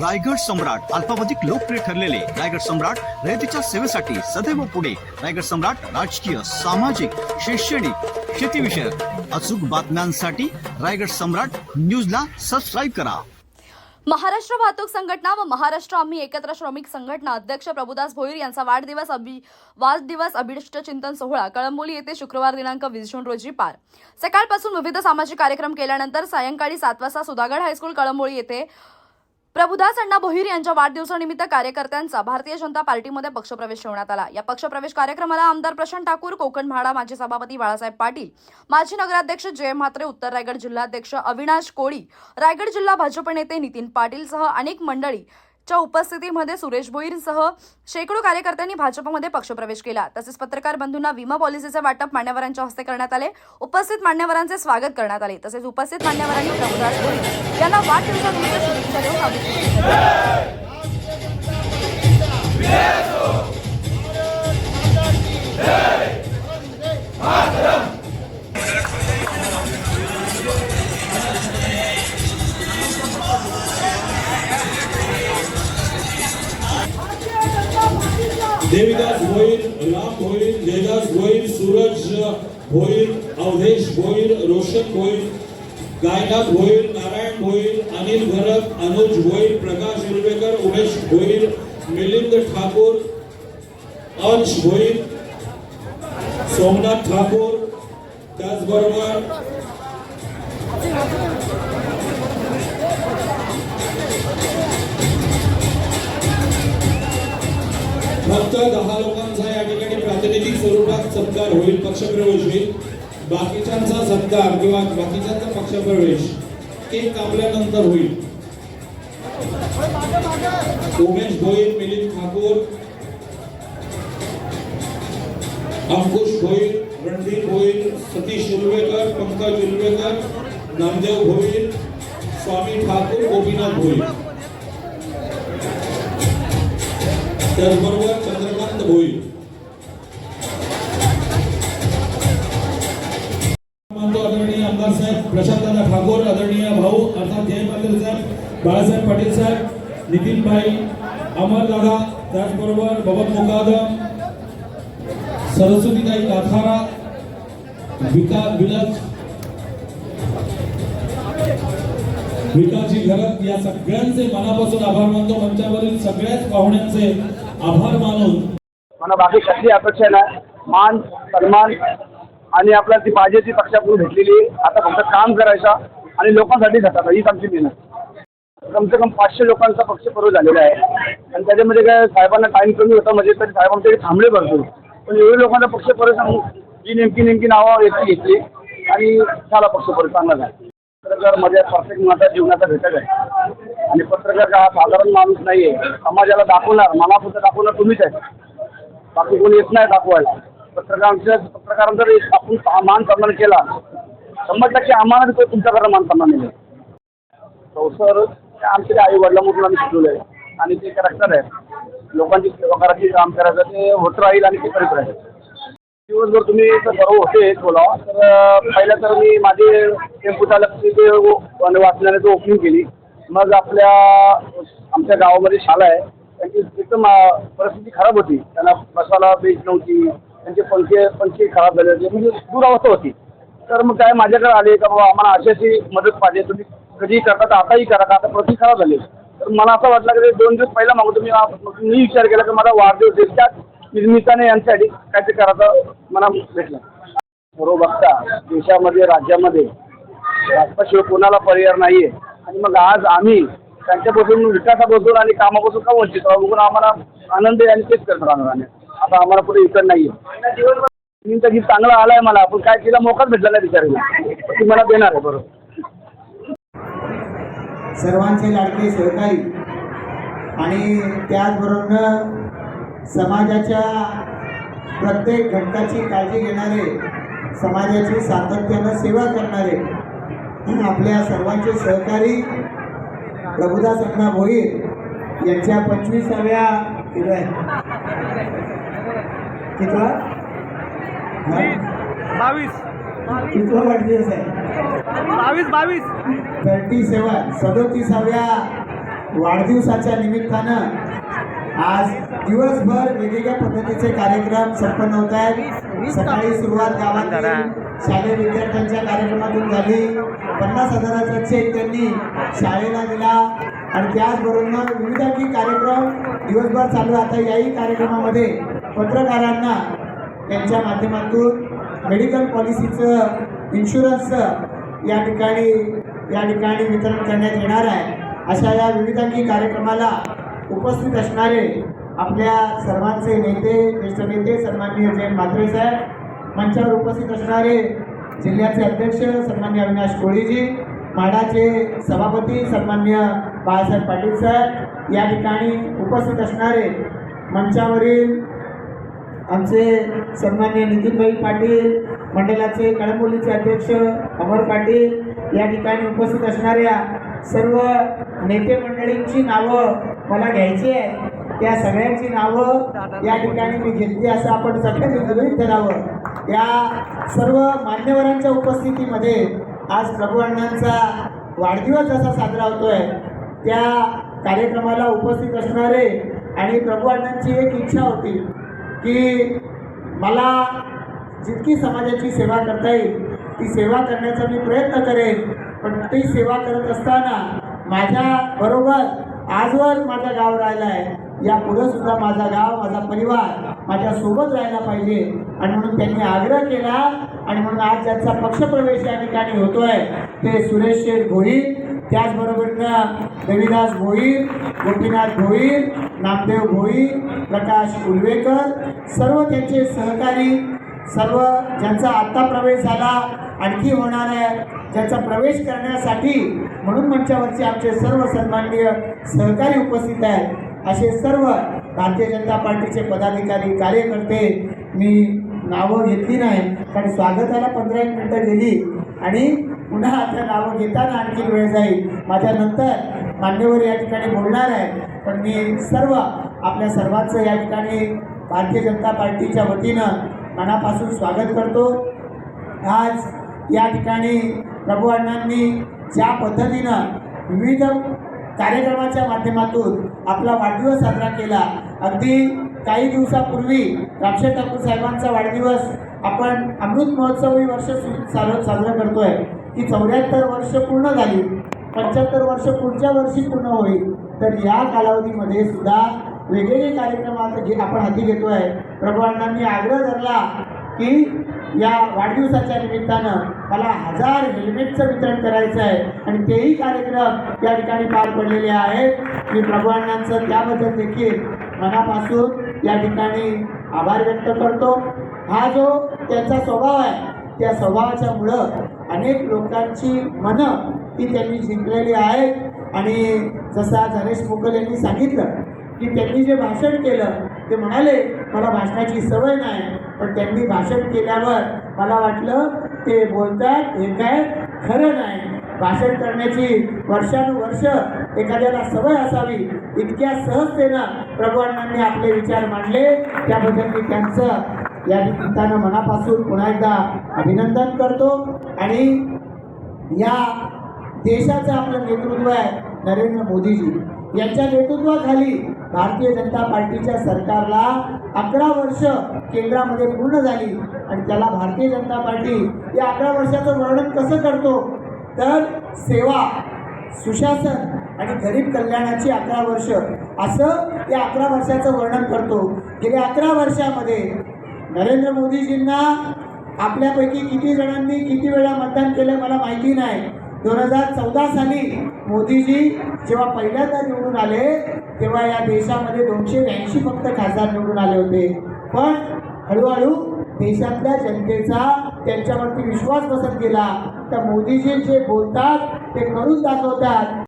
रायगड सम्राट अल्पावधिक लोकप्रिय ठरलेले रायगड सम्राट रयतेच्या सेवेसाठी सदैव पुढे. रायगड सम्राट राजकीय सामाजिक शैक्षणिक शेतीविषयक अचूक बातम्यांसाठी रायगड सम्राट न्यूजला सबस्क्राईब करा. महाराष्ट्र वाहतूक संघटना व महाराष्ट्र आम्ही एकत्र श्रमिक संघटना अध्यक्ष प्रभुदास भोईर यांचा वाढदिवस अभि वाढदिवस अभिष्ट चिंतन सोहळा कळंबोली येथे शुक्रवार दिनांक वीस जून रोजी पार. सकाळपासून विविध सामाजिक कार्यक्रम केल्यानंतर सायंकाळी सात वाजता सुधागड हायस्कूल कळंबोळी येथे प्रभुदास अण्णा भोईर यांच्या वाढदिवसानिमित्त कार्यकर्त्यांचा भारतीय जनता पार्टीमध्ये पक्षप्रवेश ठेवण्यात आला. या पक्षप्रवेश कार्यक्रमाला आमदार प्रशांत ठाकूर कोकण म्हाडा माजी सभापती बाळासाहेब पाटील माजी नगराध्यक्ष जय म्हात्रे उत्तर रायगड जिल्हाध्यक्ष अविनाश कोळी रायगड जिल्हा भाजप नेते नितीन पाटीलसह अनेक मंडळी च्या उपस्थितीमध्ये सुरेश भोईरसह शेकडो कार्यकर्त्यांनी भाजपमध्ये पक्षप्रवेश केला. तसेच पत्रकार बंधूंना विमा पॉलिसीचे वाटप मान्यवरांच्या हस्ते करण्यात आले. उपस्थित मान्यवरांचे स्वागत करण्यात आले. तसेच उपस्थित मान्यवरांनी प्रभुदास भोईर यांना वाढदिवसानिमित्त शुभेच्छा देऊन अभिषेक देविदास भोईर राम भोईर जयदास भोईर सूरज भोईर अवधेश भोईर रोशन भोईर गायनाथ भोईर नारायण भोईर अनिल भरत अनुज भोईर प्रकाश उर्वेकर उमेश भोईर मिलिंद ठाकूर अंश भोईर सोमनाथ ठाकूर त्याचबरोबर फक्त दहा लोकांचा या ठिकाणी प्रातिनिधिक स्वरूपात सत्कार होईल पक्षप्रवेश होईल. बाकीच्यांचा सत्कार किंवा बाकीच्यांचा पक्षप्रवेश केक कापल्यानंतर होईल. उमेश भोईर मिलिंद ठाकूर अंकुश भोईर रणदीप भोईर सतीश उर्वेकर पंकज उर्वेकर नामदेव भोईर स्वामी ठाकूर गोपीनाथ भोईर. त्याचबरोबर चंद्रकांत भोई. मानतो आदरणीय आमदार साहेब प्रशांतदादा ठाकूर आदरणीय भाऊ अर्थात जय पाटील साहेब बाळासाहेब पाटील साहेब नितीन भाई अमरदादा त्याचबरोबर बबन मुकादम सरस्वतीताई काथारा विका विलास विकासजी घरत या सगळ्यांचे मनापासून आभार मानतो. मंचावरील सगळ्याच पाहुण्यांचे आभार मानून मला बाकी कसली अपेक्षा नाही. मान सन्मान आणि आपल्याला ती पाहिजे ती पक्षाकडून भेटलेली आता फक्त काम करायचं आणि लोकांसाठी झटायचं हीच आमची मेहनत कम से कम पाचशे लोकांचा पक्ष पर्व झालेला आहे. आणि त्याच्यामध्ये काय साहेबांना टाईम कमी होता म्हणजे तरी साहेब आमच्या थांबले भरपूर. पण एवढे लोकांना पक्ष परत सांगू जी नेमकी नेमकी नावं येते घेतली आणि झाला पक्ष परत चांगला झाला. तर माझ्या प्रत्येक माझा जीवनाचा घटक आहे. आणि पत्रकार का साधारण माणूस नाहीये. समाजाला दाखवणार मनापुरतं दाखवणार तुम्हीच आहे. बाकी कोणी येत नाही दाखवायला. पत्रकारांच्या पत्रकारांचा जर आपण सा- मान सन्मान केला. शंभर टक्के आम्हाला तो तुमच्याकडे मान सन्मान मिळेल संसार आमच्या आई वडिलांमधून आम्ही शिकलेलो आहे आणि ते कॅरेक्टर आहे लोकांची सेवा करायची काम करायचं ते होत राहील आणि ते करीत राहील. दिवसभर तुम्ही जर सर्व होते बोला तर अं, तर मी माझे टेम्पो चालक ते व- ओपनिंग केली. मग आपल्या आमच्या गावामध्ये शाळा आहे. त्यांची एकदम परिस्थिती खराब होती. त्यांना बसायला बेंच नव्हती. त्यांचे पंखे पंखे खराब झाले होते. म्हणजे दुरावस्था होती. तर मग काय माझ्याकडे आले का बाबा आम्हाला अशी अशी मदत पाहिजे. तुम्ही कधीही करता तर आताही करा का आता परिस्थिती खराब झाले. तर मला असं वाटलं की दोन दिवस पहिला मागून मी मी विचार केला की माझा वाढदिवस आहे. त्याच निर्मिताने यांच्यासाठी काहीतरी करायचं मला भेटलं. सर्व बघता देशामध्ये राज्यामध्ये राष्ट्राशिवाय कोणाला पर्याय नाही आहे आणि मग आज आम्ही त्यांच्यापासून विकासापासून आणि कामापासून का वंचित आहोत बघून आम्हाला आनंद आहे आणि तेच करत राहणार आम्ही. आता आम्हाला पुढे इतर नाहीये. गीत चांगला आलाय मला पण काय तिला मोकाच भेटला नाही विचारायला ती मला देणार आहे बरोबर. सर्वांचे लाडके सहकारी आणि त्याचबरोबर समाजाच्या प्रत्येक घटकाची काळजी घेणारे समाजाची सातत्यानं सेवा करणारे आपल्या सर्वांचे सहकारी प्रभुदास अण्णा भोईर यांच्या पंचवीसाव्या? बावीस. कितवा वाढदिवस आहे? बावीस बावीस. थर्टी सेवन सदोतीसाव्या वाढदिवसाच्या निमित्तानं आज दिवसभर वेगवेगळ्या पद्धतीचे कार्यक्रम संपन्न होत आहेत. सकाळी सुरुवात गावातील शालेय विद्यार्थ्यांच्या कार्यक्रमातून झाली. पन्नास हजाराचा चेक त्यांनी शाळेला दिला. आणि त्याचबरोबर विविध की कार्यक्रम दिवसभर चालू आता याही कार्यक्रमामध्ये पत्रकारांना त्यांच्या माध्यमातून मेडिकल पॉलिसीचं इन्शुरन्सचं या ठिकाणी या ठिकाणी वितरण करण्यात येणार आहे. अशा या विविध आणखी कार्यक्रमाला उपस्थित असणारे आपल्या सर्वांचे नेते ज्येष्ठ नेते सन्माननीय जयंत म्हात्रे साहेब मंचावर उपस्थित असणारे जिल्ह्याचे अध्यक्ष सन्मान्य अविनाश कोळीजी माडाचे सभापती सन्मान्य बाळासाहेब पाटील साहेब या ठिकाणी उपस्थित असणारे मंचावरील आमचे सन्मान्य नितीनभाई पाटील मंडळाचे कळंबोलीचे अध्यक्ष अमर पाटील या ठिकाणी उपस्थित असणाऱ्या सर्व नेते मंडळींची नावं मला घ्यायची आहे. त्या सगळ्यांची नावं या ठिकाणी मी घेतली असं आपण सगळ्यांनी गृहित धरावं या सर्व मान्यवरांच्या उपस्थितीमध्ये आज प्रभू अण्णांचा वाढदिवस जसा साजरा होतो आहे त्या कार्यक्रमाला उपस्थित असणारे आणि प्रभू अण्णांची एक इच्छा होती की मला जितकी समाजाची सेवा करता येईल ती सेवा करण्याचा मी प्रयत्न करेन. पण ती सेवा करत असताना माझ्या बरोबर आजवर माझं गाव राहिलं आहे. या पुढं सुद्धा माझा गाव माझा परिवार माझ्या सोबत राहायला पाहिजे. आणि म्हणून त्यांनी आग्रह केला. आणि म्हणून आज ज्यांचा पक्षप्रवेश या ठिकाणी होतोय ते सुरेश शेठ भोईर त्याचबरोबरनं रविदास भोईर गोपीनाथ भोईर नामदेव भोईर प्रकाश उलवेकर सर्व त्यांचे सहकारी सर्व ज्यांचा आत्ता प्रवेश झाला आणखी होणार आहे ज्याचा प्रवेश करण्यासाठी म्हणून मंचावरचे आमचे सर्व सन्माननीय सहकारी उपस्थित आहेत. असे सर्व भारतीय जनता पार्टीचे पदाधिकारी कार्यकर्ते मी नावं घेतली नाही कारण स्वागताला पंधरा एक मिनटं गेली आणि पुन्हा आपल्या नावं घेताना आणखी वेळ जाईल. माझ्यानंतर मान्यवर या ठिकाणी बोलणार आहे पण मी सर्व आपल्या सर्वांचं या ठिकाणी भारतीय जनता पार्टीच्या वतीनं मनापासून स्वागत करतो. आज या ठिकाणी प्रभू अण्णांनी ज्या पद्धतीनं विविध कार्यक्रमाच्या माध्यमातून आपला वाढदिवस साजरा केला. अगदी काही दिवसापूर्वी रामशेठ ठाकूर साहेबांचा वाढदिवस आपण अमृत महोत्सवी वर्ष सु- साजरं साजरं करतोय. की चौऱ्याहत्तर वर्ष पूर्ण झाली. पंच्याहत्तर वर्ष पुढच्या वर्षी पूर्ण होईल. तर या कालावधीमध्ये सुद्धा वेगवेगळे कार्यक्रम जे आपण हाती घेतोय. प्रभू अण्णांनी आग्रह धरला की या वाढदिवसाच्या निमित्तानं मला हजार हेल्मेटचं वितरण करायचं आहे. आणि तेही कार्यक्रम या ठिकाणी पार पडलेले आहेत. मी प्रभू अण्णांचं त्याबद्दल देखील मनापासून या ठिकाणी आभार व्यक्त करतो. हा जो त्यांचा स्वभाव आहे त्या स्वभावाच्या मुळं अनेक लोकांची मनं ती त्यांनी जिंकलेली आहेत. आणि जसा गणेश मुकल यांनी सांगितलं की त्यांनी जे भाषण केलं ते म्हणाले मला भाषणाची सवय नाही. पण त्यांनी भाषण केल्यावर मला वाटलं ते बोलतात हे काय खरं नाही. भाषण करण्याची वर्षानुवर्ष एखाद्याला सवय असावी इतक्या सहजतेनं प्रभू अण्णांनी आपले विचार मांडले. त्याबद्दल मी त्यांचं या निमित्तानं मनापासून पुन्हा एकदा अभिनंदन करतो. आणि या देशाचं आपलं नेतृत्व आहे नरेंद्र मोदीजी. यांच्या नेतृत्वाखाली भारतीय जनता पार्टीच्या सरकारला अकरा वर्ष केंद्रामध्ये पूर्ण झाली आणि त्याला भारतीय जनता पार्टी या अकरा वर्षाचं वर्णन कसं करतो? तर सेवा सुशासन आणि गरीब कल्याणाची अकरा वर्ष असं या अकरा वर्षाचं वर्णन करतो. गेल्या अकरा वर्षामध्ये नरेंद्र मोदीजींना आपल्यापैकी किती जणांनी किती वेळा मतदान केलं मला माहिती नाही. दोन हजार चौदा साली मोदीजी जेव्हा पहिल्यांदा निवडून आले तेव्हा या देशामध्ये दोनशे ब्याऐंशी फक्त खासदार निवडून आले होते. पण हळूहळू देशातल्या जनतेचा त्यांच्यावरती विश्वास बसत गेला. तर मोदीजी जे बोलतात ते करून दाखवतात.